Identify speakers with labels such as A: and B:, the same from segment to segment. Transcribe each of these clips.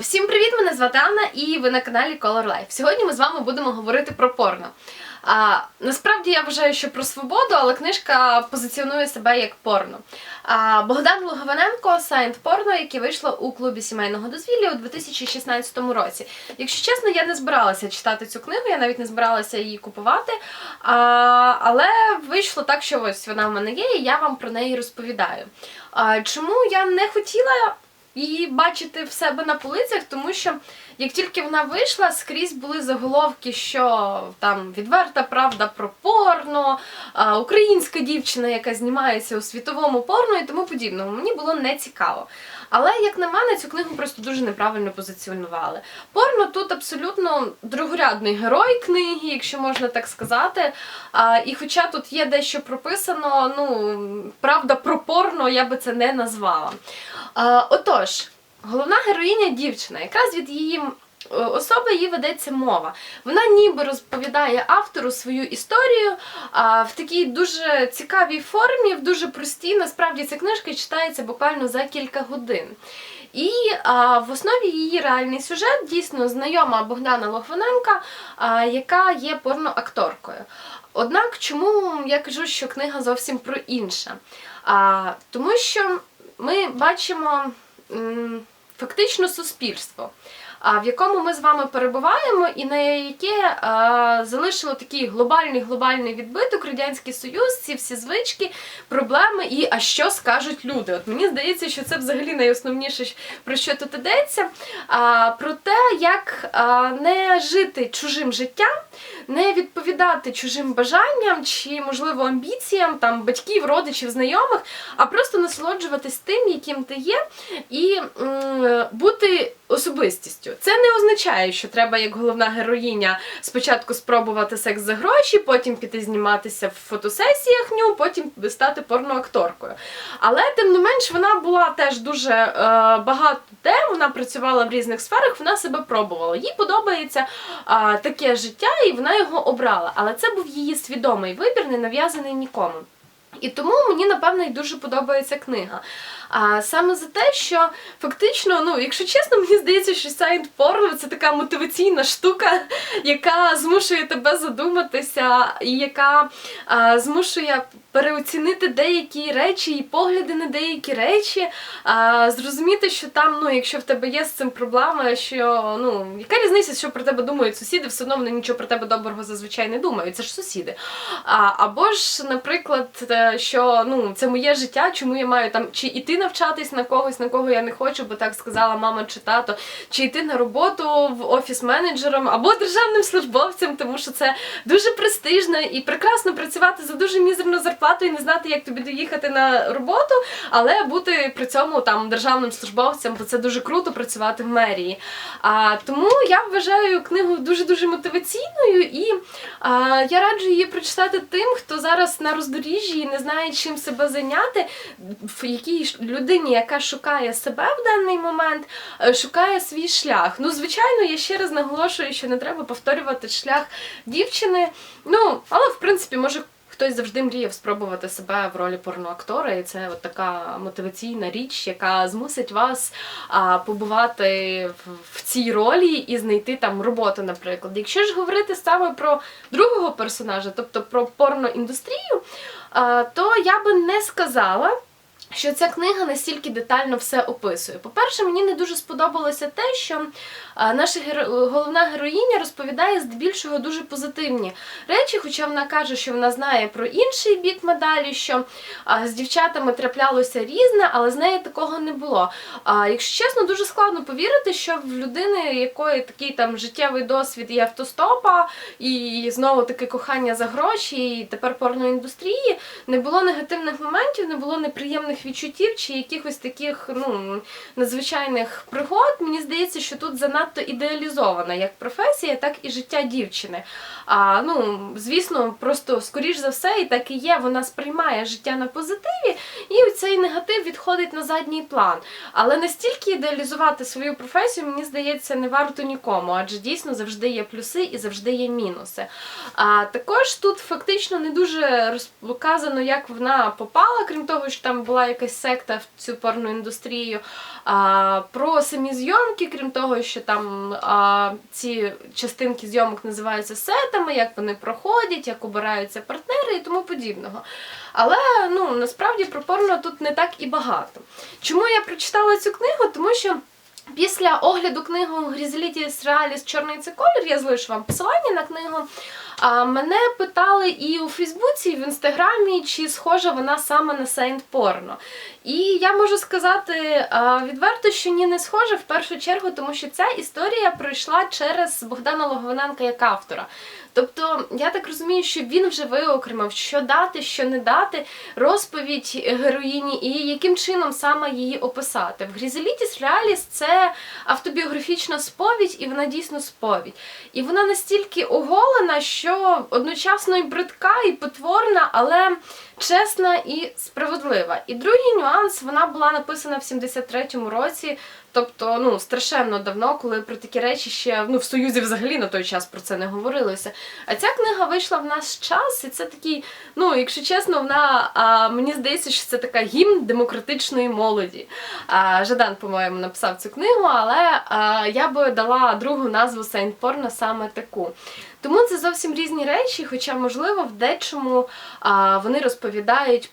A: Всім привіт! Мене звати Анна і ви на каналі Color Life. Сьогодні ми з вами будемо говорити про порно. А, насправді я вважаю, що про свободу, але книжка позиціонує себе як порно. А, Богдан Лугованенко Сайнт порно, яке вийшло у клубі сімейного дозвілля у 2016 році. Якщо чесно, я не збиралася читати цю книгу, я навіть не збиралася її купувати. А, але вийшло так, що ось вона в мене є, і я вам про неї розповідаю. А, чому я не хотіла її бачити в себе на полицях, тому що як тільки вона вийшла, скрізь були заголовки, що там відверта правда про порно, українська дівчина, яка знімається у світовому порно і тому подібному. Мені було не цікаво. Але, як на мене, цю книгу просто дуже неправильно позиціонували. Порно тут абсолютно другорядний герой книги, якщо можна так сказати. І хоча тут є дещо прописано, ну, правда про порно я би це не назвала. Отож, головна героїня дівчина, якраз від її е, особи їй ведеться мова. Вона ніби розповідає автору свою історію а, в такій дуже цікавій формі, в дуже простій. Насправді ця книжка читається буквально за кілька годин. І а, в основі її реальний сюжет дійсно знайома Богдана Лохвиненка, а, яка є порноакторкою. Однак, чому я кажу, що книга зовсім про інше? А, тому що ми бачимо м, фактично суспільство, в якому ми з вами перебуваємо, і на яке залишило такий глобальний глобальний відбиток Радянський Союз, ці всі звички, проблеми і а що скажуть люди. От мені здається, що це взагалі найосновніше, про що тут йдеться. Про те, як не жити чужим життям, не відповідати чужим бажанням чи, можливо, амбіціям там батьків, родичів, знайомих, а просто насолоджуватись тим, яким ти є, і бути особистістю. Це не означає, що треба, як головна героїня, спочатку спробувати секс за гроші, потім піти зніматися в фотосесіях ню, потім стати порноакторкою. Але тим не менш вона була теж дуже е, багато де, вона працювала в різних сферах, вона себе пробувала. Їй подобається е, таке життя, і вона його обрала. Але це був її свідомий вибір, не нав'язаний нікому. І тому мені, напевно, і дуже подобається книга. А саме за те, що фактично, ну, якщо чесно, мені здається, що Сайнт Порно це така мотиваційна штука, яка змушує тебе задуматися, і яка а, змушує переоцінити деякі речі і погляди на деякі речі, а, зрозуміти, що там, ну, якщо в тебе є з цим проблема, що ну, яка різниця, що про тебе думають сусіди, все одно вони нічого про тебе доброго зазвичай не думають, це ж сусіди. А, або ж, наприклад, що ну, це моє життя, чому я маю там чи іти навчатись на когось, на кого я не хочу, бо так сказала мама чи тато, чи йти на роботу в офіс менеджером або державним службовцем, тому що це дуже престижно і прекрасно працювати за дуже мізерну зарплату і не знати, як тобі доїхати на роботу, але бути при цьому там державним службовцем, бо це дуже круто працювати в мерії. А, тому я вважаю книгу дуже дуже мотиваційною, і а, я раджу її прочитати тим, хто зараз на роздоріжжі і не знає, чим себе зайняти, в якій людині, яка шукає себе в даний момент, е, шукає свій шлях. Ну, звичайно, я ще раз наголошую, що не треба повторювати шлях дівчини. Ну, але в принципі, може. Хтось завжди мріяв спробувати себе в ролі порноактора, і це от така мотиваційна річ, яка змусить вас а, побувати в, цій ролі і знайти там роботу, наприклад. Якщо ж говорити саме про другого персонажа, тобто про порноіндустрію, а, то я би не сказала. Що ця книга настільки детально все описує. По-перше, мені не дуже сподобалося те, що наша головна героїня розповідає здебільшого дуже позитивні речі, хоча вона каже, що вона знає про інший бік медалі, що з дівчатами траплялося різне, але з нею такого не було. Якщо чесно, дуже складно повірити, що в людини, якої такий там життєвий досвід і автостопа, і знову таки кохання за гроші, і тепер порноіндустрії, не було негативних моментів, не було неприємних відчуттів чи якихось таких ну, надзвичайних пригод. Мені здається, що тут занадто ідеалізована як професія, так і життя дівчини. А ну, звісно, просто скоріш за все, і так і є, вона сприймає життя на позитиві, і цей негатив відходить на задній план. Але настільки ідеалізувати свою професію, мені здається, не варто нікому, адже дійсно завжди є плюси і завжди є мінуси. А також тут фактично не дуже розказано, як вона попала, крім того, що там була якась секта в цю порну індустрію. А, про самі зйомки, крім того, що там а, ці частинки зйомок називаються сетами, як вони проходять, як обираються партнери і тому подібного. Але ну насправді про порно тут не так і багато. Чому я прочитала цю книгу? Тому що. Після огляду книгу Грізелітіс Реаліс Чорний це колір, я залишу вам посилання на книгу. А, мене питали і у Фейсбуці, і в інстаграмі, чи схожа вона саме на Сейнт Порно. І я можу сказати відверто, що ні, не схожа в першу чергу, тому що ця історія пройшла через Богдана Логвиненка як автора. Тобто, я так розумію, що він вже виокремив, що дати, що не дати, розповідь героїні і яким чином саме її описати. В Грізелітіс Реаліс це автобіографічна сповідь, і вона дійсно сповідь. І вона настільки оголена, що одночасно і бридка, і потворна, але чесна і справедлива. І другий нюанс, вона була написана в 73-му році. Тобто, ну страшенно давно, коли про такі речі ще ну в Союзі взагалі на той час про це не говорилося. А ця книга вийшла в наш час, і це такий, ну якщо чесно, вона а, мені здається, що це така гімн демократичної молоді. А, Жадан, по-моєму, написав цю книгу, але а, я би дала другу назву Сейнт Порно саме таку. Тому це зовсім різні речі, хоча, можливо, в дечому а, вони розповідають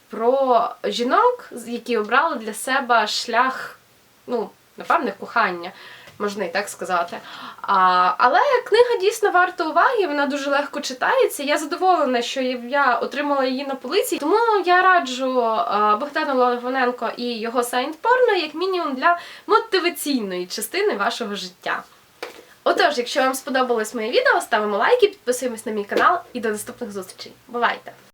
A: про жінок, які обрали для себе шлях, ну, напевне, кохання. Можна і так сказати. А, але книга дійсно варта уваги, вона дуже легко читається. Я задоволена, що я отримала її на полиці. Тому я раджу Богдану Логвиненко і його Сейнт Порно як мінімум для мотиваційної частини вашого життя. Отож, якщо вам сподобалось моє відео, ставимо лайки, підписуємось на мій канал і до наступних зустрічей. Бувайте!